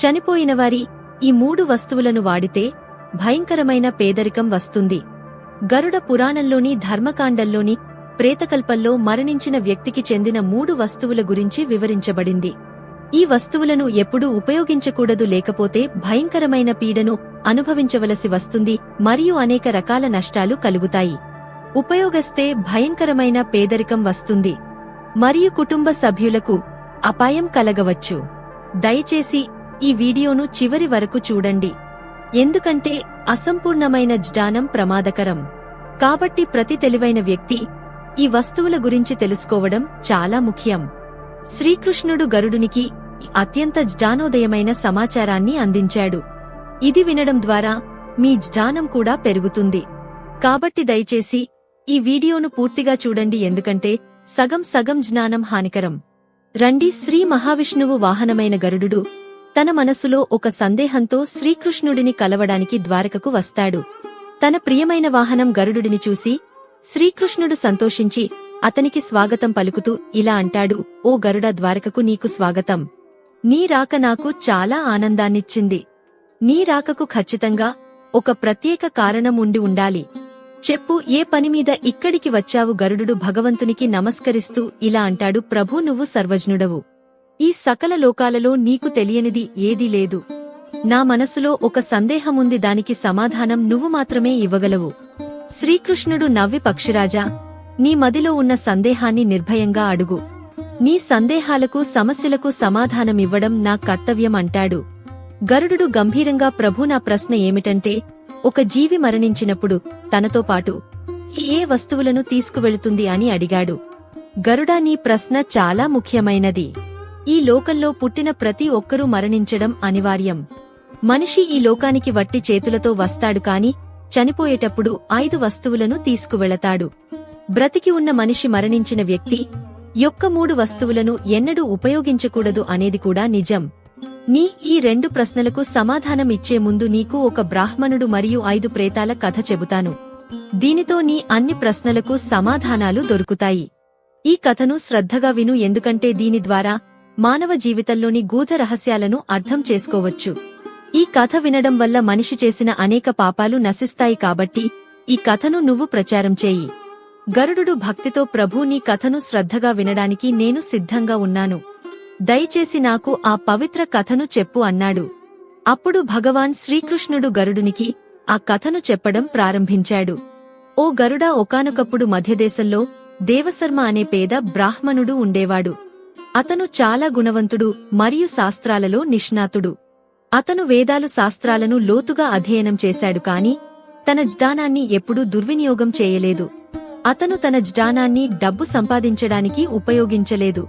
చనిపోయినవారి ఈ మూడు వస్తువులను వాడితే భయంకరమైన పేదరికం వస్తుంది. గరుడ పురాణంలోని ధర్మకాండంలోని ప్రేతకల్పంలో మరణించిన వ్యక్తికి చెందిన మూడు వస్తువుల గురించి వివరించబడింది. ఈ వస్తువులను ఎప్పుడూ ఉపయోగించకూడదు లేకపోతే భయంకరమైన పీడను అనుభవించవలసి వస్తుంది మరియు అనేక రకాల నష్టాలు కలుగుతాయి. ఉపయోగస్తే భయంకరమైన పేదరికం వస్తుంది. మరియు కుటుంబ సభ్యులకు అపాయం కలగవచ్చు. దయచేసి ఈ వీడియోను చివరి వరకు చూడండి. ఎందుకంటే అసంపూర్ణమైన జ్ఞానం ప్రమాదకరం. కాబట్టి ప్రతి తెలివైన వ్యక్తి ఈ వస్తువుల గురించి తెలుసుకోవడం చాలా ముఖ్యం. శ్రీకృష్ణుడు గరుడునికి అత్యంత జ్ఞానోదయమైన సమాచారాన్ని అందించాడు. ఇది వినడం ద్వారా మీ జ్ఞానం కూడా పెరుగుతుంది. కాబట్టి దయచేసి ఈ వీడియోను పూర్తిగా చూడండి ఎందుకంటే సగం సగం జ్ఞానం హానికరం. రండి శ్రీ మహావిష్ణువు వాహనమైన గరుడు తన మనసులో ఒక సందేహంతో శ్రీకృష్ణుడిని కలవడానికి ద్వారకకు వస్తాడు. తన ప్రియమైన వాహనం గరుడుని చూసి శ్రీకృష్ణుడు సంతోషించి అతనికి స్వాగతం పలుకుతూ ఇలా అంటాడు ఓ గరుడ ద్వారకకు నీకు స్వాగతం. నీ రాక నాకు చాలా ఆనందాన్నిచ్చింది. నీ రాకకు ఖచ్చితంగా ఒక ప్రత్యేక కారణం ఉండి ఉండాలి. చెప్పు ఏ పని మీద ఇక్కడికి వచ్చావు గరుడు భగవంతునికి నమస్కరిస్తూ ఇలా అంటాడు ప్రభు నువ్వు సర్వజ్ఞుడవు. ఈ సకల లోకాలలో నీకు తెలియనిది ఏదీ లేదు. నా మనసులో ఒక సందేహముంది దానికి సమాధానం నువ్వు మాత్రమే ఇవ్వగలవు. శ్రీకృష్ణుడు నవ్వి పక్షిరాజా నీ మదిలో ఉన్న సందేహాన్ని నిర్భయంగా అడుగు. నీ సందేహాలకు సమస్యలకు సమాధానమివ్వడం నా కర్తవ్యం అంటాడు. గరుడు గంభీరంగా ప్రభు నా ప్రశ్న ఏమిటంటే ఒక జీవి మరణించినప్పుడు తనతో పాటు ఏ వస్తువులను తీసుకువెళుతుంది అని అడిగాడు. గరుడా నీ ప్రశ్న చాలా ముఖ్యమైనది. ఈ లోకంలో పుట్టిన ప్రతి ఒక్కరూ మరణించడం అనివార్యం. మనిషి ఈ లోకానికి వట్టి చేతులతో వస్తాడు కాని చనిపోయేటప్పుడు ఐదు వస్తువులను తీసుకువెళతాడు. బ్రతికి ఉన్న మనిషి మరణించిన వ్యక్తి యొక్క మూడు వస్తువులను ఎన్నడూ ఉపయోగించకూడదు అనేది కూడా నిజం. నీ ఈ రెండు ప్రశ్నలకు సమాధానం ఇచ్చే ముందు నీకు ఒక బ్రాహ్మణుడు మరియు ఐదు ప్రేతాల కథ చెబుతాను. దీనితో నీ అన్ని ప్రశ్నలకు సమాధానాలు దొరుకుతాయి. ఈ కథను శ్రద్ధగా విను ఎందుకంటే దీని ద్వారా మానవ జీవితంలోని గూఢ రహస్యాలను అర్థం చేసుకోవచ్చు. ఈ కథ వినడం వల్ల మనిషి చేసిన అనేక పాపాలు నశిస్తాయి కాబట్టి ఈ కథను నువ్వు ప్రచారం చేయి. గరుడు భక్తితో ప్రభు నీ కథను శ్రద్ధగా వినడానికి నేను సిద్ధంగా ఉన్నాను. దయచేసి నాకు ఆ పవిత్ర కథను చెప్పు అన్నాడు. అప్పుడు భగవాన్ శ్రీకృష్ణుడు గరుడునికి ఆ కథను చెప్పడం ప్రారంభించాడు. ఓ గరుడా ఒకనొకప్పుడు మధ్యదేశంలో దేవశర్మ అనే పేద బ్రాహ్మణుడు ఉండేవాడు. అతను చాలా గుణవంతుడు మరియు శాస్త్రాలలో నిష్ణాతుడు. అతను వేదాలు శాస్త్రాలను లోతుగా అధ్యయనం చేశాడు కాని తన జ్ఞానాన్ని ఎప్పుడూ దుర్వినియోగం చేయలేదు. అతను తన జ్ఞానాన్ని డబ్బు సంపాదించడానికి ఉపయోగించలేదు.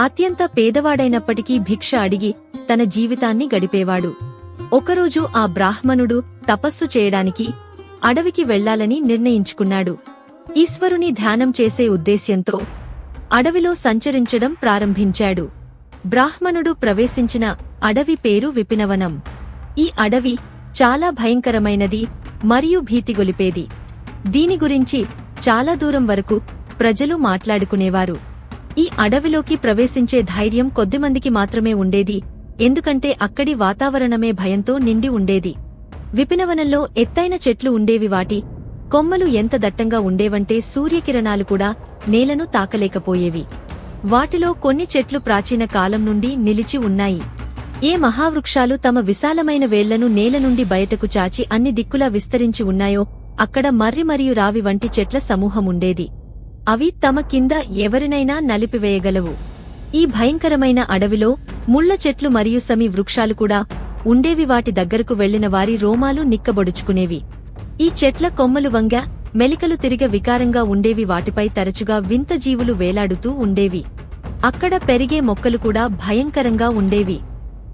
అత్యంత పేదవాడైనప్పటికీ భిక్ష అడిగి తన జీవితాన్ని గడిపేవాడు. ఒకరోజు ఆ బ్రాహ్మణుడు తపస్సు చేయడానికి అడవికి వెళ్ళాలని నిర్ణయించుకున్నాడు. ఈశ్వరుని ధ్యానం చేసే ఉద్దేశ్యంతో అడవిలో సంచరించడం ప్రారంభించాడు. బ్రాహ్మణుడు ప్రవేశించిన అడవి పేరు విపినవనం. ఈ అడవి చాలా భయంకరమైనది మరియు భీతిగొలిపేది. దీని గురించి చాలా దూరం వరకు ప్రజలు మాట్లాడుకునేవారు. ఈ అడవిలోకి ప్రవేశించే ధైర్యం కొద్దిమందికి మాత్రమే ఉండేది ఎందుకంటే అక్కడి వాతావరణమే భయంతో నిండి ఉండేది. విపినవనంలో ఎత్తైన చెట్లు ఉండేవి వాటి కొమ్మలు ఎంత దట్టంగా ఉండేవంటే సూర్యకిరణాలు కూడా నేలను తాకలేకపోయేవి. వాటిలో కొన్ని చెట్లు ప్రాచీన కాలం నుండి నిలిచి ఉన్నాయి. ఏ మహావృక్షాలు తమ విశాలమైన వేళ్ళను నేల నుండి బయటకు చాచి అన్ని దిక్కులా విస్తరించి ఉన్నాయో అక్కడ మర్రి మరియు రావి వంటి చెట్ల సమూహముండేది అవి తమ కింద ఎవరినైనా నలిపివేయగలవు. ఈ భయంకరమైన అడవిలో ముళ్ళ చెట్లు మరియు సమి వృక్షాలు కూడా ఉండేవి. వాటి దగ్గరకు వెళ్ళిన వారి రోమాలు నిక్కబొడుచుకునేవి. ఈ చెట్ల కొమ్మలు వంగ మెలికలు తిరిగ వికారంగా ఉండేవి వాటిపై తరచుగా వింత జీవులు వేలాడుతూ ఉండేవి. అక్కడ పెరిగే మొక్కలు కూడా భయంకరంగా ఉండేవి.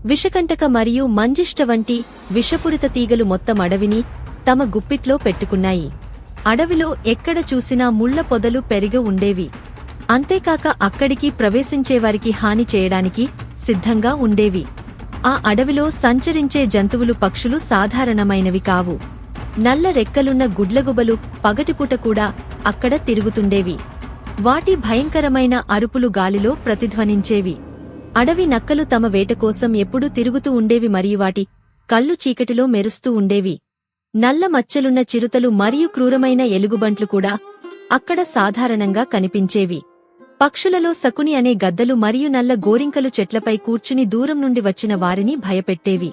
విషకంటక మరియు మంజిష్ట వంటి విషపురిత తీగలు మొత్తం అడవిని తమ గుప్పిట్లో పెట్టుకున్నాయి. అడవిలో ఎక్కడ చూసినా ముళ్ళ పొదలు పెరిగి ఉండేవి. అంతేకాక అక్కడికి ప్రవేశించేవారికి హాని చేయడానికి సిద్ధంగా ఉండేవి. ఆ అడవిలో సంచరించే జంతువులు పక్షులు సాధారణమైనవి కావు. నల్ల రెక్కలున్న గుడ్లగుబలు పగటిపూట కూడా అక్కడ తిరుగుతుండేవి. వాటి భయంకరమైన అరుపులు గాలిలో ప్రతిధ్వనించేవి. అడవి నక్కలు తమ వేటకోసం ఎప్పుడూ తిరుగుతూ ఉండేవి మరియు వాటి కళ్ళు చీకటిలో మెరుస్తూ ఉండేవి. నల్ల మచ్చలున్న చిరుతలు మరియు క్రూరమైన ఎలుగుబంట్లు కూడా అక్కడ సాధారణంగా కనిపించేవి. పక్షులలో సకుని అనే గద్దలు మరియు నల్ల గోరింకలు చెట్లపై కూర్చుని దూరం నుండి వచ్చిన వారిని భయపెట్టేవి.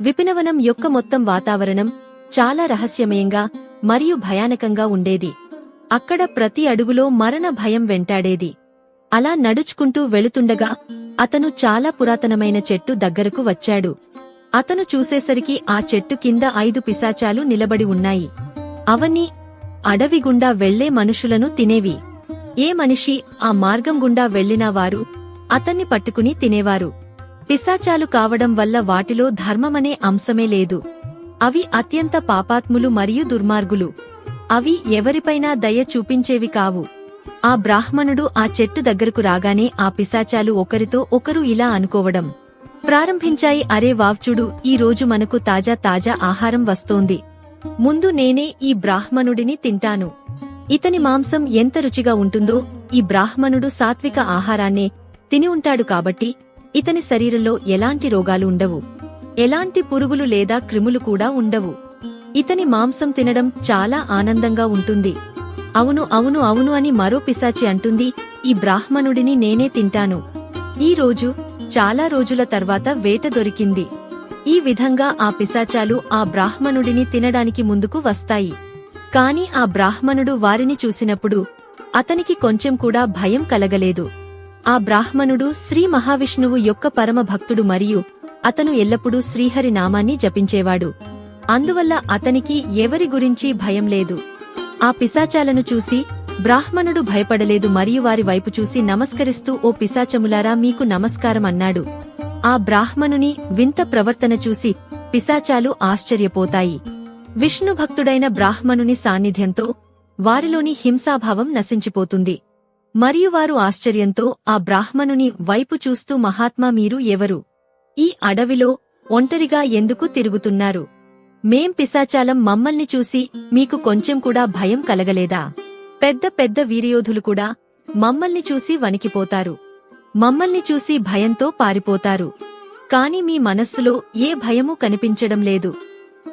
విపినవనం యొక్క మొత్తం వాతావరణం చాలా రహస్యమయంగా మరియు భయానకంగా ఉండేది. అక్కడ ప్రతి అడుగులో మరణ భయం వెంటాడేది. అలా నడుచుకుంటూ వెళుతుండగా అతను చాలా పురాతనమైన చెట్టు దగ్గరకు వచ్చాడు. అతను చూసేసరికి ఆ చెట్టు కింద ఐదు పిశాచాలు నిలబడి ఉన్నాయి. అవన్నీ అడవి గుండా వెళ్ళే మనుషులను తినేవి. ఏ మనిషి ఆ మార్గం గుండా వెళ్ళినా వారు అతన్ని పట్టుకుని తినేవారు. పిశాచాలు కావడం వల్ల వాటిలో ధర్మమనే అంశమే లేదు. అవి అత్యంత పాపాత్ములు మరియు దుర్మార్గులు. అవి ఎవరిపైనా దయ చూపించేవి కావు. ఆ బ్రాహ్మణుడు ఆ చెట్టు దగ్గరకు రాగానే ఆ పిశాచాలు ఒకరితో ఒకరు ఇలా అనుకోవడం. ప్రారంభించాయి అరే వావ్చుడు ఈ రోజు మనకు తాజా తాజా ఆహారం వస్తోంది. ముందు నేనే ఈ బ్రాహ్మణుడిని తింటాను. ఇతని మాంసం ఎంత రుచిగా ఉంటుందో ఈ బ్రాహ్మణుడు సాత్విక ఆహారాన్నే తిని ఉంటాడు కాబట్టి ఇతని శరీరంలో ఎలాంటి రోగాలు ఉండవు. ఎలాంటి పురుగులు లేదా క్రిములు కూడా ఉండవు. ఇతని మాంసం తినడం చాలా ఆనందంగా ఉంటుంది. అవును అవును అవును అని మరో పిశాచి అంటుంది ఈ బ్రాహ్మణుడిని నేనే తింటాను. ఈ రోజు చాలా రోజుల తర్వాత వేట దొరికింది. ఈ విధంగా ఆ పిశాచాలు ఆ బ్రాహ్మణుడిని తినడానికి ముందుకు వస్తాయి. కాని ఆ బ్రాహ్మణుడు వారిని చూసినప్పుడు అతనికి కొంచెం కూడా భయం కలగలేదు. ఆ బ్రాహ్మణుడు శ్రీ మహావిష్ణువు యొక్క పరమ భక్తుడు మరియు అతను ఎల్లప్పుడూ శ్రీహరి నామాన్ని జపించేవాడు. అందువల్ల అతనికి ఎవరి గురించి భయం లేదు. ఆ పిశాచాలను చూసి బ్రాహ్మణుడు భయపడలేదు మరియు వారి వైపు చూసి నమస్కరిస్తూ ఓ పిశాచములారా మీకు నమస్కారం అన్నాడు. ఆ బ్రాహ్మణుని వింత ప్రవర్తన చూసి పిశాచాలు ఆశ్చర్యపోతాయి. విష్ణుభక్తుడైన బ్రాహ్మణుని సాన్నిధ్యంతో వారిలోని హింసాభావం నశించిపోతుంది. మరియు వారు ఆశ్చర్యంతో ఆ బ్రాహ్మణుని వైపు చూస్తూ మహాత్మా మీరు ఎవరు? ఈ అడవిలో ఒంటరిగా ఎందుకు తిరుగుతున్నారు? మేం పిశాచాలం మమ్మల్ని చూసి మీకు కొంచెం కూడా భయం కలగలేదా? పెద్ద పెద్ద వీరయోధులు కూడా మమ్మల్ని చూసి వణికిపోతారు. మమ్మల్ని చూసి భయంతో పారిపోతారు. కాని మీ మనస్సులో ఏ భయమూ కనిపించడం లేదు.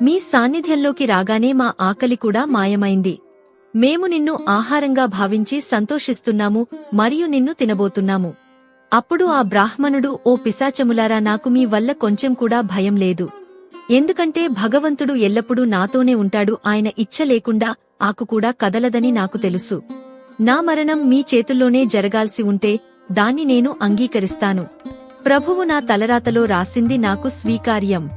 మీ సాన్నిధ్యంలోకి రాగానే మా ఆకలి కూడా మాయమైంది. మేము నిన్ను ఆహారంగా భావించి సంతోషిస్తున్నాము మరియు నిన్ను తినబోతున్నాము. అప్పుడు ఆ బ్రాహ్మణుడు ఓ పిశాచములారా నాకు మీ వల్ల కొంచెం కూడా భయం లేదు. ఎందుకంటే భగవంతుడు ఎల్లప్పుడూ నాతోనే ఉంటాడు ఆయన ఇచ్చ లేకుండా ఆకు కూడా కదలదని నాకు తెలుసు. నా మరణం మీ చేతుల్లోనే జరగాల్సి ఉంటే దాన్ని నేను అంగీకరిస్తాను. ప్రభువు నా తలరాతలో రాసింది నాకు స్వీకార్యం.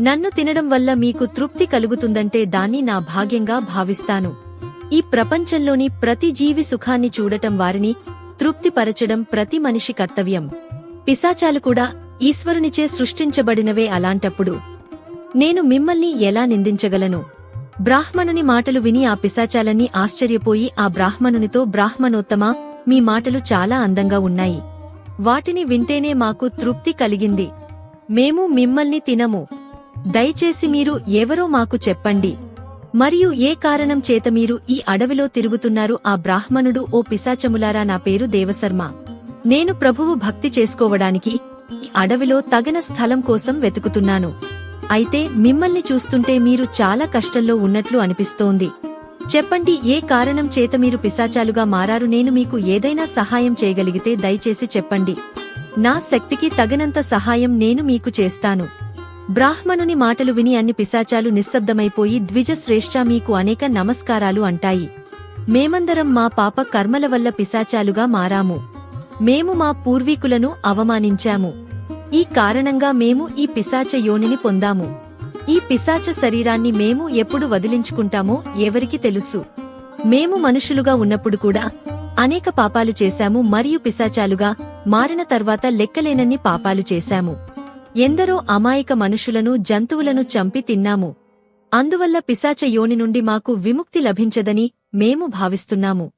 నన్ను తినడం వల్ల మీకు తృప్తి కలుగుతుందంటే దాన్ని నా భాగ్యంగా భావిస్తాను. ఈ ప్రపంచంలోని ప్రతి జీవి సుఖాన్ని చూడటం వారిని తృప్తిపరచడం ప్రతి మనిషి కర్తవ్యం. పిశాచాలు కూడా ఈశ్వరునిచే సృష్టించబడినవే అలాంటప్పుడు. నేను మిమ్మల్ని ఎలా నిందించగలను? బ్రాహ్మణుని మాటలు విని ఆ పిశాచాలన్నీ ఆశ్చర్యపోయి ఆ బ్రాహ్మణునితో బ్రాహ్మణోత్తమ మీ మాటలు చాలా అందంగా ఉన్నాయి. వాటిని వింటేనే మాకు తృప్తి కలిగింది. మేము మిమ్మల్ని తినము. దయచేసి మీరు ఎవరో మాకు చెప్పండి. మరియు ఏ కారణం చేత మీరు ఈ అడవిలో తిరుగుతున్నారు? ఆ బ్రాహ్మణుడు ఓ పిశాచములారా నా పేరు దేవశర్మ. నేను ప్రభువు భక్తి చేసుకోవడానికి ఈ అడవిలో తగిన స్థలం కోసం వెతుకుతున్నాను. అయితే మిమ్మల్ని చూస్తుంటే మీరు చాలా కష్టంలో ఉన్నట్లు అనిపిస్తోంది. చెప్పండి ఏ కారణం చేత మీరు పిశాచాలుగా మారారు? నేను మీకు ఏదైనా సహాయం చేయగలిగితే దయచేసి చెప్పండి. నా శక్తికి తగినంత సహాయం నేను మీకు చేస్తాను. బ్రాహ్మణుని మాటలు విని అన్ని పిశాచాలు నిశ్శబ్దమైపోయి ద్విజశ్రేష్ఠ మీకు అనేక నమస్కారాలు అంటాయి. మేమందరం మా పాప కర్మల వల్ల పిశాచాలుగా మారాము. మేము మా పూర్వీకులను అవమానించాము. ఈ కారణంగా మేము ఈ పిశాచ యోనిని పొందాము. ఈ పిశాచ శరీరాన్ని మేము ఎప్పుడు వదిలించుకుంటామో ఎవరికి తెలుసు. మేము మనుషులుగా ఉన్నప్పుడు కూడా అనేక పాపాలు చేశాము మరియు పిశాచాలుగా మారిన తర్వాత లెక్కలేనన్ని పాపాలు చేశాము. ఎందరో అమాయక మనుషులను జంతువులను చంపి తిన్నాము. అందువల్ల పిశాచ యోని నుండి మాకు విముక్తి లభించదని మేము భావిస్తున్నాము.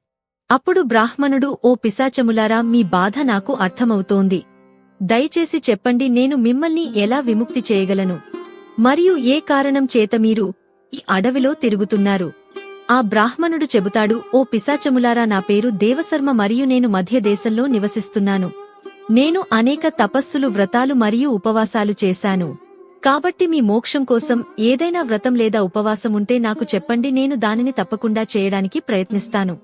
అప్పుడు బ్రాహ్మణుడు ఓ పిశాచములారా మీ బాధ నాకు అర్థమవుతోంది. దయచేసి చెప్పండి నేను మిమ్మల్ని ఎలా విముక్తి చేయగలను? మరియు ఏ కారణం చేత మీరు ఈ అడవిలో తిరుగుతున్నారు? ఆ బ్రాహ్మణుడు చెబుతాడు ఓ పిశాచములారా నా పేరు దేవశర్మ మరియు నేను మధ్యదేశంలో నివసిస్తున్నాను. నేను అనేక తపస్సులు వ్రతాలు మరియు ఉపవాసాలు చేశాను. కాబట్టి మీ మోక్షం కోసం ఏదైనా వ్రతం లేదా ఉపవాసం ఉంటే నాకు చెప్పండి నేను దానిని తప్పకుండా చేయడానికి ప్రయత్నిస్తాను.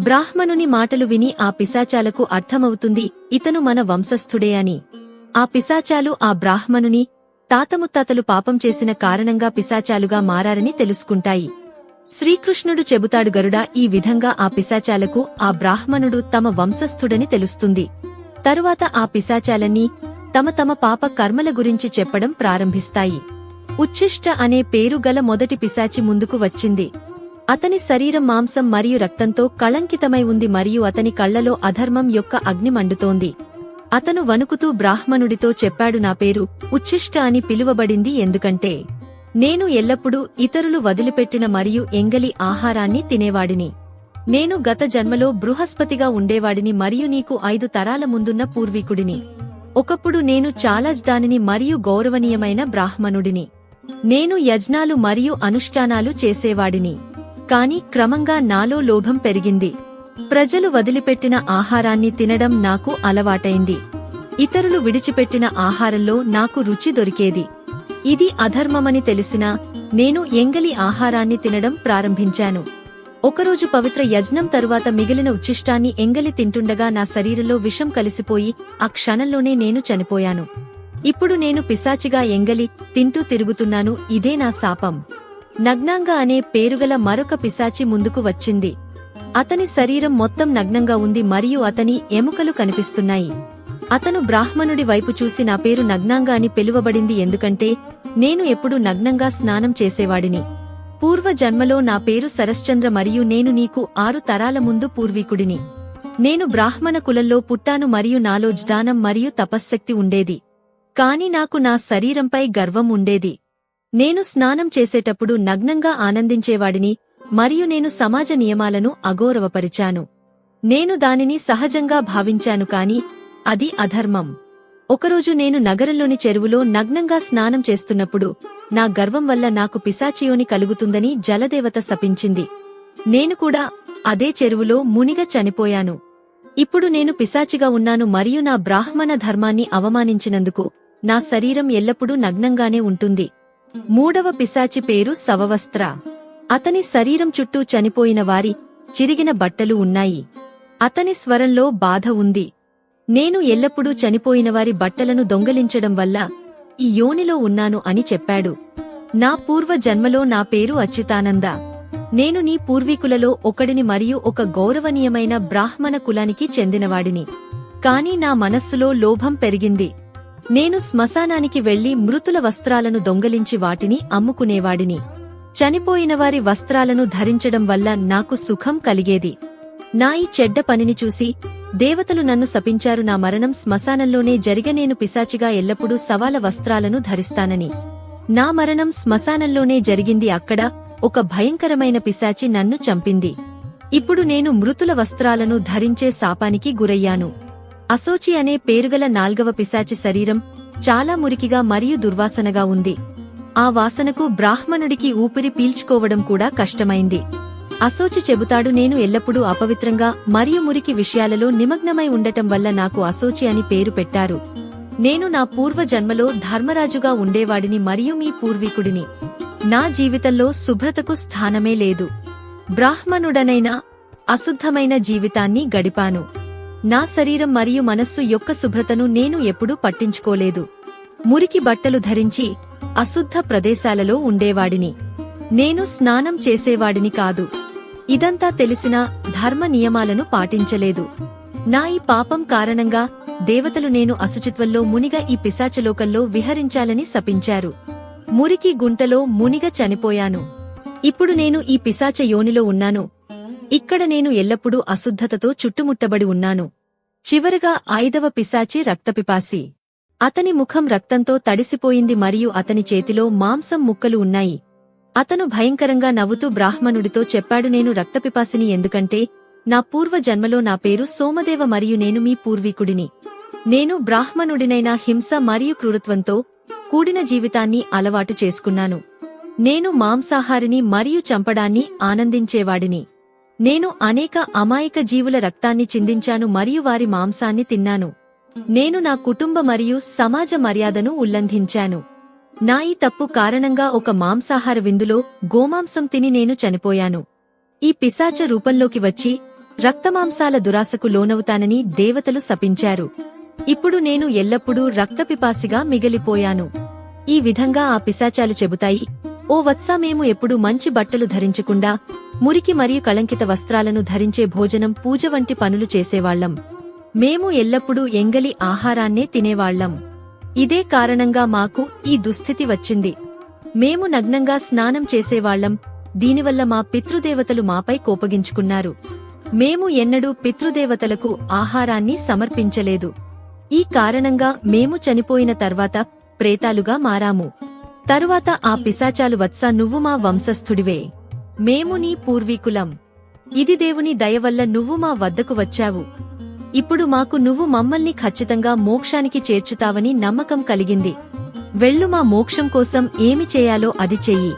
బ్రాహ్మణుని మాటలు విని ఆ పిశాచాలకు అర్థమవుతుంది ఇతను మన వంశస్థుడే అని. ఆ పిశాచాలు ఆ బ్రాహ్మణుని తాతముత్తాతలు పాపం చేసిన కారణంగా పిశాచాలుగా మారారని తెలుసుకుంటాయి. శ్రీకృష్ణుడు చెబుతాడు గరుడా ఈ విధంగా ఆ పిశాచాలకు ఆ బ్రాహ్మణుడు తమ వంశస్థుడని తెలుస్తుంది. తరువాత ఆ పిశాచాలన్నీ తమ తమ పాప కర్మల గురించి చెప్పడం ప్రారంభిస్తాయి. ఉచ్ఛిష్ట అనే పేరు గల మొదటి పిశాచి ముందుకు వచ్చింది. అతని శరీరం మాంసం మరియు రక్తంతో కళంకితమై ఉంది మరియు అతని కళ్ళలో అధర్మం యొక్క అగ్ని మండుతోంది. అతను వణుకుతూ బ్రాహ్మణుడితో చెప్పాడు నా పేరు ఉచ్ఛిష్ట అని పిలువబడింది ఎందుకంటే నేను ఎల్లప్పుడూ ఇతరులు వదిలిపెట్టిన మరియు ఎంగలి ఆహారాన్ని తినేవాడిని. నేను గత జన్మలో బృహస్పతిగా ఉండేవాడిని మరియు నీకు ఐదు తరాల ముందున్న పూర్వీకుడిని. ఒకప్పుడు నేను చాలాజ్దానిని మరియు గౌరవనీయమైన బ్రాహ్మణుడిని. నేను యజ్ఞాలు మరియు అనుష్ఠానాలు చేసేవాడిని. కాని క్రమంగా నాలో లోభం పెరిగింది. ప్రజలు వదిలిపెట్టిన ఆహారాన్ని తినడం నాకు అలవాటైంది. ఇతరులు విడిచిపెట్టిన ఆహారంలో నాకు రుచి దొరికేది. ఇది అధర్మమని తెలిసినా నేను ఎంగలి ఆహారాన్ని తినడం ప్రారంభించాను. ఒకరోజు పవిత్ర యజ్ఞం తరువాత మిగిలిన ఉచ్ఛిష్టాన్ని ఎంగలి తింటుండగా నా శరీరంలో విషం కలిసిపోయి ఆ క్షణంలోనే నేను చనిపోయాను. ఇప్పుడు నేను పిశాచిగా ఎంగలి తింటూ తిరుగుతున్నాను ఇదే నా శాపం. నగ్నాంగ అనే పేరుగల మరొక పిశాచి ముందుకు వచ్చింది. అతని శరీరం మొత్తం నగ్నంగా ఉంది మరియు అతని ఎముకలు కనిపిస్తున్నాయి. అతను బ్రాహ్మణుడి వైపు చూసి నా పేరు నగ్నాంగ అని పిలువబడింది ఎందుకంటే నేను ఎప్పుడు నగ్నంగా స్నానం చేసేవాడిని. పూర్వ జన్మలో నా పేరు సరశ్చంద్ర మరియు నేను నీకు ఆరు తరాల ముందు పూర్వీకుడిని. నేను బ్రాహ్మణ కులంలో పుట్టాను మరియు నాలో జ్ఞానం మరియు తపశ్శక్తి ఉండేది. కాని నాకు నా శరీరంపై గర్వం ఉండేది. నేను స్నానం చేసేటప్పుడు నగ్నంగా ఆనందించేవాడిని మరియు నేను సమాజ నియమాలను అగౌరవపరిచాను. నేను దానిని సహజంగా భావించాను కాని అది అధర్మం. ఒకరోజు నేను నగరంలోని చెరువులో నగ్నంగా స్నానం చేస్తున్నప్పుడు నా గర్వం వల్ల నాకు పిశాచియోని కలుగుతుందని జలదేవత శపించింది. నేను కూడా అదే చెరువులో మునిగ చనిపోయాను. ఇప్పుడు నేను పిశాచిగా ఉన్నాను మరియు నా బ్రాహ్మణ ధర్మాన్ని అవమానించినందుకు నా శరీరం ఎల్లప్పుడూ నగ్నంగానే ఉంటుంది. మూడవ పిశాచి పేరు సవవస్త్ర అతని శరీరం చుట్టూ చనిపోయిన వారి చిరిగిన బట్టలు ఉన్నాయి. అతని స్వరంలో బాధ ఉంది. నేను ఎల్లప్పుడూ చనిపోయినవారి బట్టలను దొంగలించడం వల్ల ఈ యోనిలో ఉన్నాను అని చెప్పాడు. నా పూర్వ జన్మలో నా పేరు అచ్యుతానంద. నేను నీ పూర్వీకులలో ఒకడిని మరియు ఒక గౌరవనీయమైన బ్రాహ్మణ కులానికి చెందినవాడిని. కాని నా మనస్సులో లోభం పెరిగింది. నేను శ్మశానానికి వెళ్ళి మృతుల వస్త్రాలను దొంగలించి వాటిని అమ్ముకునేవాడిని. చనిపోయినవారి వస్త్రాలను ధరించడం వల్ల నాకు సుఖం కలిగేది. నా ఈ చెడ్డ పనిని చూసి దేవతలు నన్ను శపించారు. నా మరణం శ్మశానంలోనే జరిగనేను పిశాచిగా ఎల్లప్పుడూ సవాల వస్త్రాలను ధరిస్తానని. నా మరణం శ్మశానంలోనే జరిగింది. అక్కడ ఒక భయంకరమైన పిశాచి నన్ను చంపింది. ఇప్పుడు నేను మృతుల వస్త్రాలను ధరించే శాపానికి గురయ్యాను. అసోచి అనే పేరుగల నాల్గవ పిశాచి శరీరం చాలా మురికిగా మరియు దుర్వాసనగా ఉంది. ఆ వాసనకు బ్రాహ్మణుడికి ఊపిరి పీల్చుకోవడం కూడా కష్టమైంది. అసోచి చెబుతాడు నేను ఎల్లప్పుడూ అపవిత్రంగా మరియు మురికి విషయాలలో నిమగ్నమై ఉండటం వల్ల నాకు అసోచి అని పేరు పెట్టారు. నేను నా పూర్వ జన్మలో ధర్మరాజుగా ఉండేవాడిని మరియు మీ పూర్వీకుడిని. నా జీవితంలో శుభ్రతకు స్థానమే లేదు. బ్రాహ్మణుడనైనా అశుద్ధమైన జీవితాన్ని గడిపాను. నా శరీరం మరియు మనస్సు యొక్క శుభ్రతను నేను ఎప్పుడూ పట్టించుకోలేదు. మురికి బట్టలు ధరించి అశుద్ధ ప్రదేశాలలో ఉండేవాడిని. నేను స్నానం చేసేవాడిని కాదు. ఇదంతా తెలిసినా ధర్మ నియమాలను పాటించలేదు. నా ఈ పాపం కారణంగా దేవతలు నేను అశుచిత్వంలో మునిగ ఈ పిశాచలోకంలో విహరించాలని శపించారు. మురికి గుంటలో మునిగ చనిపోయాను. ఇప్పుడు నేను ఈ పిశాచ యోనిలో ఉన్నాను. ఇక్కడ నేను ఎల్లప్పుడూ అశుద్ధతతో చుట్టుముట్టబడి ఉన్నాను. చివరగా ఐదవ పిశాచి రక్తపిపాసి. అతని ముఖం రక్తంతో తడిసిపోయింది మరియు అతని చేతిలో మాంసం ముక్కలు ఉన్నాయి. అతను భయంకరంగా నవ్వుతూ బ్రాహ్మణుడితో చెప్పాడు నేను రక్తపిపాసిని ఎందుకంటే నా పూర్వ జన్మలో నా పేరు సోమదేవ మరియు నేను మీ పూర్వీకుడిని. నేను బ్రాహ్మణుడినైన హింస మరియు క్రూరత్వంతో కూడిన జీవితాన్ని అలవాటు చేసుకున్నాను. నేను మాంసాహారిని మరియు చంపడాన్ని ఆనందించేవాడిని. నేను అనేక అమాయక జీవుల రక్తాన్ని చిందించాను మరియు వారి మాంసాన్ని తిన్నాను. నేను నా కుటుంబ మరియు సమాజ మర్యాదను ఉల్లంఘించాను. నా ఈ తప్పు కారణంగా ఒక మాంసాహార విందులో గోమాంసం తిని నేను చనిపోయాను. ఈ పిశాచ రూపంలోకి వచ్చి రక్తమాంసాల దురాశకు లోనవుతానని దేవతలు శపించారు. ఇప్పుడు నేను ఎల్లప్పుడూ రక్తపిపాసిగా మిగిలిపోయాను. ఈ విధంగా ఆ పిశాచాలు చెబుతాయి ఓ వత్సా మేము ఎప్పుడు మంచి బట్టలు ధరించకుండా మురికి మరియు కళంకిత వస్త్రాలను ధరించే భోజనం పూజ వంటి పనులు చేసేవాళ్ళం మేము ఎల్లప్పుడూ ఎంగలి ఆహారాన్నే తినేవాళ్ళం ఇదే కారణంగా మాకు ఈ దుస్థితి వచ్చింది. మేము నగ్నంగా స్నానం చేసేవాళ్ళం దీనివల్ల మా పితృదేవతలు మాపై కోపగించుకున్నారు. మేము ఎన్నడూ పితృదేవతలకు ఆహారాన్ని సమర్పించలేదు. ఈ కారణంగా మేము చనిపోయిన తర్వాత ప్రేతాలుగా మారాము. తరువాత ఆ పిశాచాలు వత్స నువ్వు మా వంశస్థుడివే. మేము నీ పూర్వీకులం. ఇది దేవుని దయవల్ల నువ్వు మా వద్దకు వచ్చావు. ఇప్పుడు మాకు నువ్వు మమ్మల్ని ఖచ్చితంగా మోక్షానికి చేర్చుతావని నమ్మకం కలిగింది. వెళ్ళు మా మోక్షం కోసం ఏమి చేయాలో అది చెయ్యి.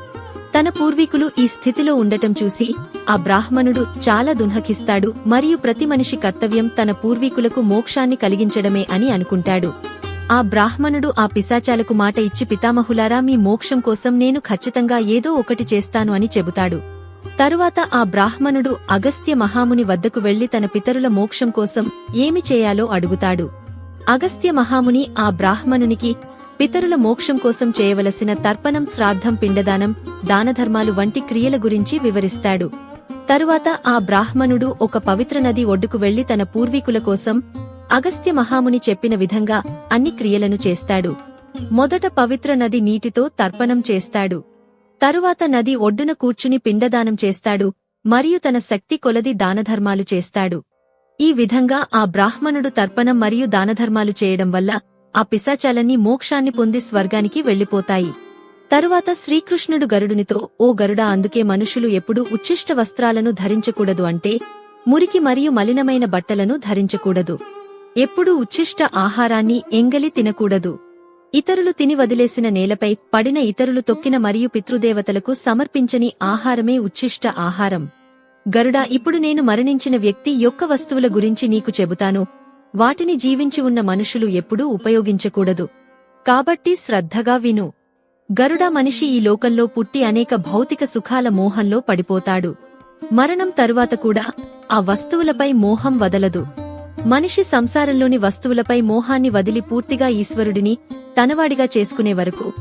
తన పూర్వీకులు ఈ స్థితిలో ఉండటం చూసి ఆ బ్రాహ్మణుడు చాలా దున్హకిస్తాడు మరియు ప్రతి మనిషి కర్తవ్యం తన పూర్వీకులకు మోక్షాన్ని కలిగించడమే అని అనుకుంటాడు. ఆ బ్రాహ్మణుడు ఆ పిశాచాలకు మాట ఇచ్చి పితామహులారా మీ మోక్షం కోసం నేను ఖచ్చితంగా ఏదో ఒకటి చేస్తాను అని చెబుతాడు. తరువాత ఆ బ్రాహ్మణుడు అగస్త్య మహాముని వద్దకు వెళ్ళి తన పితరుల మోక్షం కోసం ఏమి చేయాలో అడుగుతాడు. అగస్త్య మహాముని ఆ బ్రాహ్మణునికి పితరుల మోక్షం కోసం చేయవలసిన తర్పణం శ్రాద్ధం పిండదానం దానధర్మాలు వంటి క్రియల గురించి వివరిస్తాడు. తరువాత ఆ బ్రాహ్మణుడు ఒక పవిత్ర నది ఒడ్డుకు వెళ్ళి తన పూర్వీకుల కోసం అగస్త్య మహాముని చెప్పిన విధంగా అన్ని క్రియలను చేస్తాడు. మొదట పవిత్ర నది నీటితో తర్పణం చేస్తాడు. తరువాత నది ఒడ్డున కూర్చుని పిండదానం చేస్తాడు మరియు తన శక్తి కొలది దానధర్మాలు చేస్తాడు. ఈ విధంగా ఆ బ్రాహ్మణుడు తర్పణం మరియు దానధర్మాలు చేయడం వల్ల ఆ పిశాచాలన్నీ మోక్షాన్ని పొంది స్వర్గానికి వెళ్ళిపోతాయి తరువాత శ్రీకృష్ణుడు గరుడునితో ఓ గరుడా అందుకే మనుషులు ఎప్పుడూ ఉచ్ఛిష్ట వస్త్రాలను ధరించకూడదు అంటే మురికి మరియు మలినమైన బట్టలను ధరించకూడదు. ఎప్పుడూ ఉచ్ఛిష్ట ఆహారాన్ని ఎంగలి తినకూడదు. ఇతరులు తిని వదిలేసిన నేలపై పడిన ఇతరులు తొక్కిన మరియు పితృదేవతలకు సమర్పించని ఆహారమే ఉచ్ఛిష్ట ఆహారం. గరుడా ఇప్పుడు నేను మరణించిన వ్యక్తి యొక్క వస్తువుల గురించి నీకు చెబుతాను. వాటిని జీవించి ఉన్న మనుషులు ఎప్పుడూ ఉపయోగించకూడదు. కాబట్టి శ్రద్ధగా విను. గరుడ మనిషి ఈ లోకంలో పుట్టి అనేక భౌతిక సుఖాల మోహంలో పడిపోతాడు. మరణం తరువాత కూడా ఆ వస్తువులపై మోహం వదలదు. మనిషి సంసారంలోని వస్తువులపై మోహాన్ని వదిలి పూర్తిగా ఈశ్వరుడిని తనవాడిగా చేసుకునే వరకు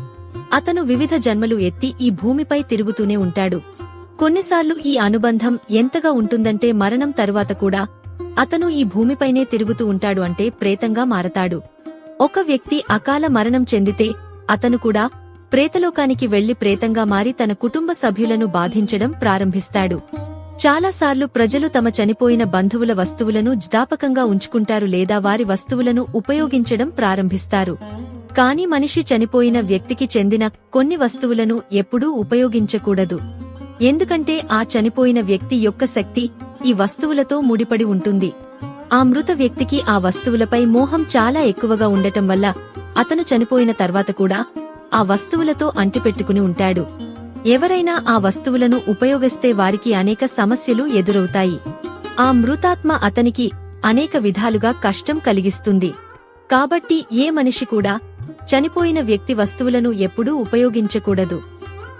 అతను వివిధ జన్మలు ఎత్తి ఈ భూమిపై తిరుగుతూనే ఉంటాడు. కొన్నిసార్లు ఈ అనుబంధం ఎంతగా ఉంటుందంటే మరణం తరువాత కూడా అతను ఈ భూమిపైనే తిరుగుతూ ఉంటాడు అంటే ప్రేతంగా మారతాడు. ఒక వ్యక్తి అకాల మరణం చెందితే అతను కూడా ప్రేతలోకానికి వెళ్ళి ప్రేతంగా మారి తన కుటుంబ సభ్యులను బాధించడం ప్రారంభిస్తాడు. చాలాసార్లు ప్రజలు తమ చనిపోయిన బంధువుల వస్తువులను జ్ఞాపకంగా ఉంచుకుంటారు లేదా వారి వస్తువులను ఉపయోగించడం ప్రారంభిస్తారు. కాని మనిషి చనిపోయిన వ్యక్తికి చెందిన కొన్ని వస్తువులను ఎప్పుడూ ఉపయోగించకూడదు. ఎందుకంటే ఆ చనిపోయిన వ్యక్తి యొక్క శక్తి ఈ వస్తువులతో ముడిపడి ఉంటుంది. ఆ మృత వ్యక్తికి ఆ వస్తువులపై మోహం చాలా ఎక్కువగా ఉండటం వల్ల అతను చనిపోయిన తర్వాత కూడా ఆ వస్తువులతో అంటిపెట్టుకుని ఉంటాడు. ఎవరైనా ఆ వస్తువులను ఉపయోగిస్తే వారికి అనేక సమస్యలు ఎదురవుతాయి. ఆ మృతాత్మ అతనికి అనేక విధాలుగా కష్టం కలిగిస్తుంది. కాబట్టి ఏ మనిషి కూడా చనిపోయిన వ్యక్తి వస్తువులను ఎప్పుడూ ఉపయోగించకూడదు.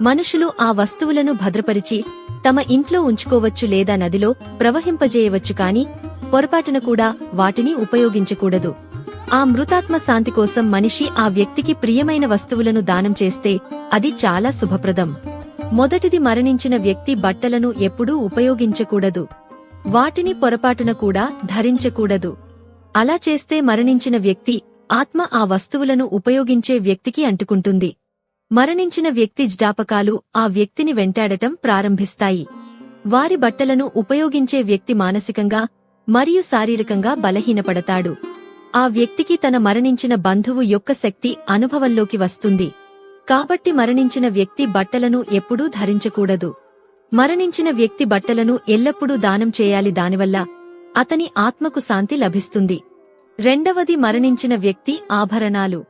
మనుషులు ఆ వస్తువులను భద్రపరిచి తమ ఇంట్లో ఉంచుకోవచ్చు లేదా నదిలో ప్రవహింపజేయవచ్చు కాని పొరపాటున కూడా వాటిని ఉపయోగించకూడదు. ఆ మృతాత్మ శాంతి కోసం మనిషి ఆ వ్యక్తికి ప్రియమైన వస్తువులను దానం చేస్తే అది చాలా శుభప్రదం. మొదటిది మరణించిన వ్యక్తి బట్టలను ఎప్పుడూ ఉపయోగించకూడదు. వాటిని పొరపాటున కూడా ధరించకూడదు. అలా చేస్తే మరణించిన వ్యక్తి ఆత్మ ఆ వస్తువులను ఉపయోగించే వ్యక్తికి అంటుకుంటుంది. మరణించిన వ్యక్తి జ్ఞాపకాలు ఆ వ్యక్తిని వెంటాడటం ప్రారంభిస్తాయి. వారి బట్టలను ఉపయోగించే వ్యక్తి మానసికంగా మరియు శారీరకంగా బలహీనపడతాడు. ఆ వ్యక్తికి తన మరణించిన బంధువు యొక్క శక్తి అనుభవంలోకి వస్తుంది. కాబట్టి మరణించిన వ్యక్తి బట్టలను ఎప్పుడూ ధరించకూడదు. మరణించిన వ్యక్తి బట్టలను ఎల్లప్పుడూ దానం చేయాలి దానివల్ల అతని ఆత్మకు శాంతి లభిస్తుంది. రెండవది మరణించిన వ్యక్తి ఆభరణాలు.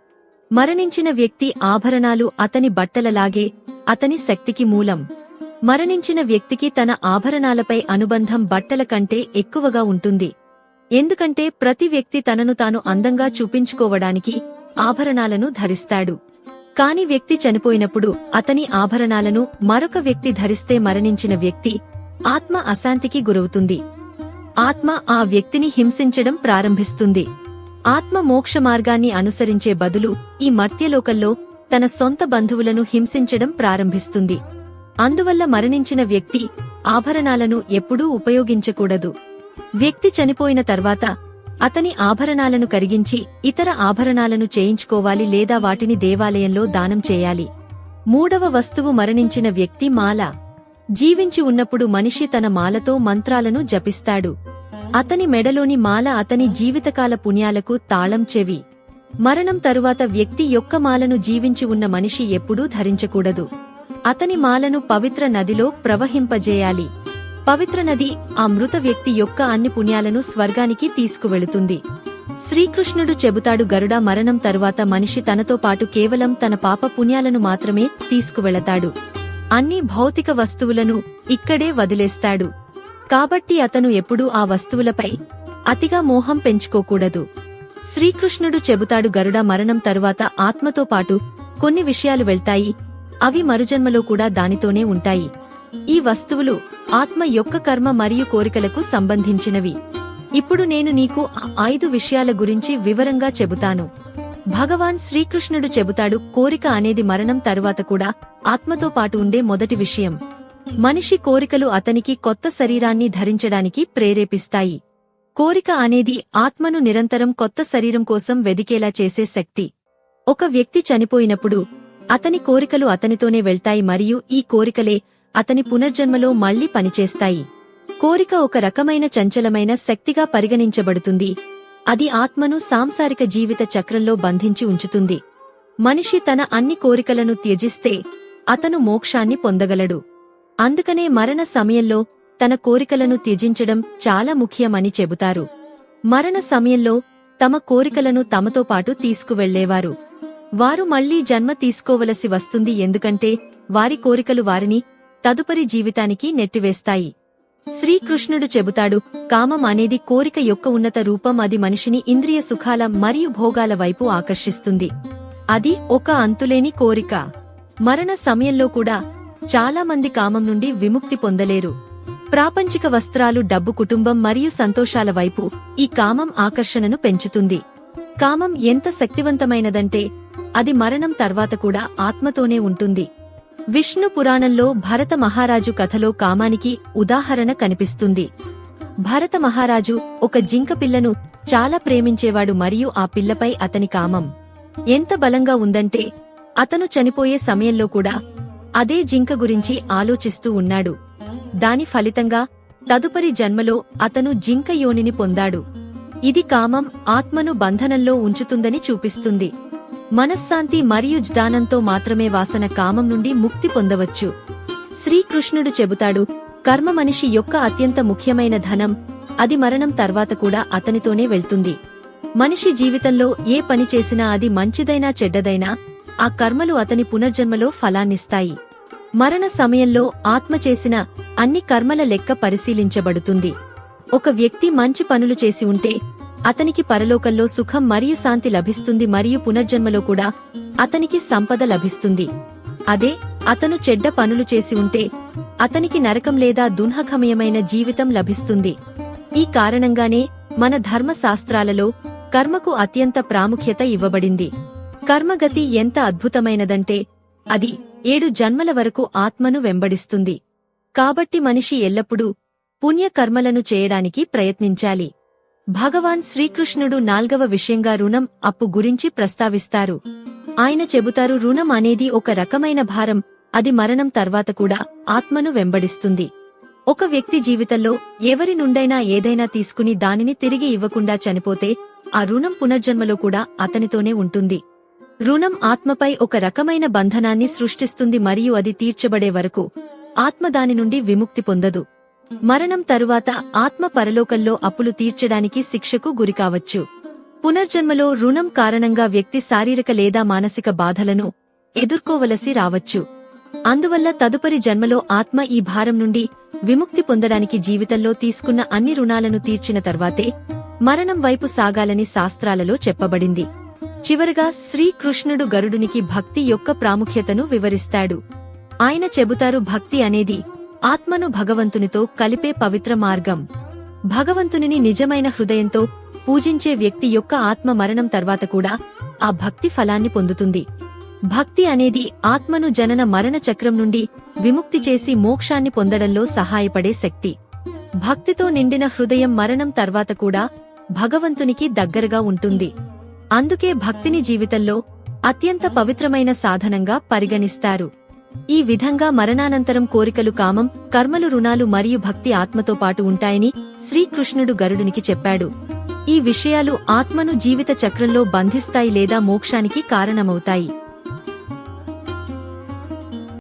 మరణించిన వ్యక్తి ఆభరణాలు అతని బట్టలలాగే అతని శక్తికి మూలం. మరణించిన వ్యక్తికి తన ఆభరణాలపై అనుబంధం బట్టల కంటే ఎక్కువగా ఉంటుంది. ఎందుకంటే ప్రతి వ్యక్తి తనను తాను అందంగా చూపించుకోవడానికి ఆభరణాలను ధరిస్తాడు. కాని వ్యక్తి చనిపోయినప్పుడు అతని ఆభరణాలను మరొక వ్యక్తి ధరిస్తే మరణించిన వ్యక్తి ఆత్మ అశాంతికి గురవుతుంది. ఆత్మ ఆ వ్యక్తిని హింసించడం ప్రారంభిస్తుంది. ఆత్మ మోక్ష మార్గాన్ని అనుసరించే బదులు ఈ మర్త్యలోకంలో తన సొంత బంధువులను హింసించడం ప్రారంభిస్తుంది. అందువల్ల మరణించిన వ్యక్తి ఆభరణాలను ఎప్పుడూ ఉపయోగించకూడదు. వ్యక్తి చనిపోయిన తర్వాత అతని ఆభరణాలను కరిగించి ఇతర ఆభరణాలను చేయించుకోవాలి లేదా వాటిని దేవాలయంలో దానం చేయాలి. మూడవ వస్తువు మరణించిన వ్యక్తి మాల. జీవించి ఉన్నప్పుడు మనిషి తన మాలతో మంత్రాలను జపిస్తాడు. అతని మెడలోని మాల అతని జీవితకాల పుణ్యాలకు తాళం చెవి. మరణం తరువాత వ్యక్తి యొక్క మాలను జీవించి ఉన్న మనిషి ఎప్పుడూ ధరించకూడదు. అతని మాలను పవిత్ర నదిలో ప్రవహింపజేయాలి. పవిత్ర నది ఆ మృత వ్యక్తి యొక్క అన్ని పుణ్యాలను స్వర్గానికి తీసుకువెళుతుంది. శ్రీకృష్ణుడు చెబుతాడు గరుడ మరణం తరువాత మనిషి తనతో పాటు కేవలం తన పాప పుణ్యాలను మాత్రమే తీసుకువెళతాడు. అన్ని భౌతిక వస్తువులను ఇక్కడే వదిలేస్తాడు. కాబట్టి అతను ఎప్పుడూ ఆ వస్తువులపై అతిగా మోహం పెంచుకోకూడదు. శ్రీకృష్ణుడు చెబుతాడు గరుడ మరణం తరువాత ఆత్మతో పాటు కొన్ని విషయాలు వెళ్తాయి. అవి మరుజన్మలో కూడా దానితోనే ఉంటాయి. ఈ వస్తువులు ఆత్మ యొక్క కర్మ మరియు కోరికలకు సంబంధించినవి. ఇప్పుడు నేను నీకు ఆ ఐదు విషయాల గురించి వివరంగా చెబుతాను. భగవాన్ శ్రీకృష్ణుడు చెబుతాడు కోరిక అనేది మరణం తరువాత కూడా ఆత్మతో పాటు ఉండే మొదటి విషయం. మనిషి కోరికలు అతనికి కొత్త శరీరాన్ని ధరించడానికి ప్రేరేపిస్తాయి. కోరిక అనేది ఆత్మను నిరంతరం కొత్త శరీరం కోసం వెదికేలా చేసే శక్తి. ఒక వ్యక్తి చనిపోయినప్పుడు అతని కోరికలు అతనితోనే వెళ్తాయి మరియు ఈ కోరికలే అతని పునర్జన్మలో మళ్ళీ పనిచేస్తాయి. కోరిక ఒక రకమైన చంచలమైన శక్తిగా పరిగణించబడుతుంది. అది ఆత్మను సాంసారిక జీవిత చక్రంలో బంధించి ఉంచుతుంది. మనిషి తన అన్ని కోరికలను త్యజిస్తే అతను మోక్షాన్ని పొందగలడు. అందుకనే మరణ సమయంలో తన కోరికలను త్యజించడం చాలా ముఖ్యమని చెబుతారు. మరణ సమయంలో తమ కోరికలను తమతో పాటు తీసుకువెళ్ళేవారు వారు మళ్ళీ జన్మ తీసుకోవలసి వస్తుంది ఎందుకంటే వారి కోరికలు వారిని తదుపరి జీవితానికి నెట్టివేస్తాయి. శ్రీకృష్ణుడు చెబుతాడు కామం అనేది కోరిక యొక్క ఉన్నత రూపం. అది మనిషిని ఇంద్రియ సుఖాల మరియు భోగాల వైపు ఆకర్షిస్తుంది. అది ఒక అంతులేని కోరిక. మరణ సమయంలో కూడా చాలా మంది కామం నుండి విముక్తి పొందలేరు. ప్రాపంచిక వస్త్రాలు డబ్బు కుటుంబం మరియు సంతోషాల వైపు ఈ కామం ఆకర్షణను పెంచుతుంది. కామం ఎంత శక్తివంతమైనదంటే అది మరణం తర్వాత కూడా ఆత్మతోనే ఉంటుంది. విష్ణు పురాణంలో భరత మహారాజు కథలో కామానికి ఉదాహరణ కనిపిస్తుంది. భరత మహారాజు ఒక జింక పిల్లను చాలా ప్రేమించేవాడు మరియు ఆ పిల్లపై అతని కామం ఎంత బలంగా ఉందంటే అతను చనిపోయే సమయంలో కూడా అదే జింక గురించి ఆలోచిస్తూ ఉన్నాడు. దాని ఫలితంగా తదుపరి జన్మలో అతను జింక యోనిని పొందాడు. ఇది కామం ఆత్మను బంధనంలో ఉంచుతుందని చూపిస్తుంది. మనశ్శాంతి మరియు జ్ఞానంతో మాత్రమే వాసన కామం నుండి ముక్తి పొందవచ్చు. శ్రీకృష్ణుడు చెబుతాడు కర్మ మనిషి యొక్క అత్యంత ముఖ్యమైన ధనం అది మరణం తర్వాత కూడా అతనితోనే వెళ్తుంది. మనిషి జీవితంలో ఏ పని చేసినా అది మంచిదైనా చెడ్డదైనా ఆ కర్మలు అతని పునర్జన్మలో ఫలాన్నిస్తాయి. మరణ సమయంలో ఆత్మ చేసిన అన్ని కర్మల లెక్క పరిశీలించబడుతుంది. ఒక వ్యక్తి మంచి పనులు చేసి ఉంటే అతనికి పరలోకంలో సుఖం మరియు శాంతి లభిస్తుంది మరియు పునర్జన్మలో కూడా అతనికి సంపద లభిస్తుంది. అదే అతను చెడ్డ పనులు చేసి ఉంటే అతనికి నరకం లేదా దున్హఖమయమైన జీవితం లభిస్తుంది. ఈ కారణంగానే మన ధర్మశాస్త్రాలలో కర్మకు అత్యంత ప్రాముఖ్యత ఇవ్వబడింది. కర్మగతి ఎంత అద్భుతమైనదంటే అది ఏడు జన్మల వరకు ఆత్మను వెంబడిస్తుంది. కాబట్టి మనిషి ఎల్లప్పుడూ పుణ్యకర్మలను చేయడానికి ప్రయత్నించాలి. భగవాన్ శ్రీకృష్ణుడు నాల్గవ విషయంగా రుణం అప్పు గురించి ప్రస్తావిస్తారు. ఆయన చెబుతారు రుణం అనేది ఒక రకమైన భారం అది మరణం తర్వాత కూడా ఆత్మను వెంబడిస్తుంది. ఒక వ్యక్తి జీవితంలో ఎవరి నుండైనా ఏదైనా తీసుకుని దానిని తిరిగి ఇవ్వకుండా చనిపోతే ఆ రుణం పునర్జన్మలో కూడా అతనితోనే ఉంటుంది. రుణం ఆత్మపై ఒక రకమైన బంధనాన్ని సృష్టిస్తుంది మరియు అది తీర్చబడే వరకు ఆత్మ దాని నుండి విముక్తి పొందదు. మరణం తరువాత ఆత్మ పరలోకంలో అప్పులు తీర్చడానికి శిక్షకు గురికావచ్చు పునర్జన్మలో రుణం కారణంగా వ్యక్తి శారీరక లేదా మానసిక బాధలను ఎదుర్కోవలసి రావచ్చు. అందువల్ల తదుపరి జన్మలో ఆత్మ ఈ భారం నుండి విముక్తి పొందడానికి జీవితంలో తీసుకున్న అన్ని రుణాలను తీర్చిన తర్వాతే మరణం వైపు సాగాలని శాస్త్రాలలో చెప్పబడింది. చివరగా శ్రీకృష్ణుడు గరుడునికి భక్తి యొక్క ప్రాముఖ్యతను వివరిస్తాడు. ఆయన చెబుతారు భక్తి అనేది ఆత్మను భగవంతునితో కలిపే పవిత్ర మార్గం. భగవంతునిని నిజమైన హృదయంతో పూజించే వ్యక్తి యొక్క ఆత్మ మరణం తర్వాత కూడా ఆ భక్తి ఫలాన్ని పొందుతుంది. భక్తి అనేది ఆత్మను జనన మరణ చక్రం నుండి విముక్తి చేసి మోక్షాన్ని పొందడంలో సహాయపడే శక్తి. భక్తితో నిండిన హృదయం మరణం తర్వాత కూడా భగవంతునికి దగ్గరగా ఉంటుంది. అందుకే భక్తిని జీవితంలో అత్యంత పవిత్రమైన సాధనంగా పరిగణిస్తారు. ఈ విధంగా మరణానంతరం కోరికలు కామం కర్మలు రుణాలు మరియు భక్తి ఆత్మతో పాటు ఉంటాయని శ్రీకృష్ణుడు గరుడునికి చెప్పాడు. ఈ విషయాలు ఆత్మను జీవిత చక్రంలో బంధిస్తాయి లేదా మోక్షానికి కారణమవుతాయి.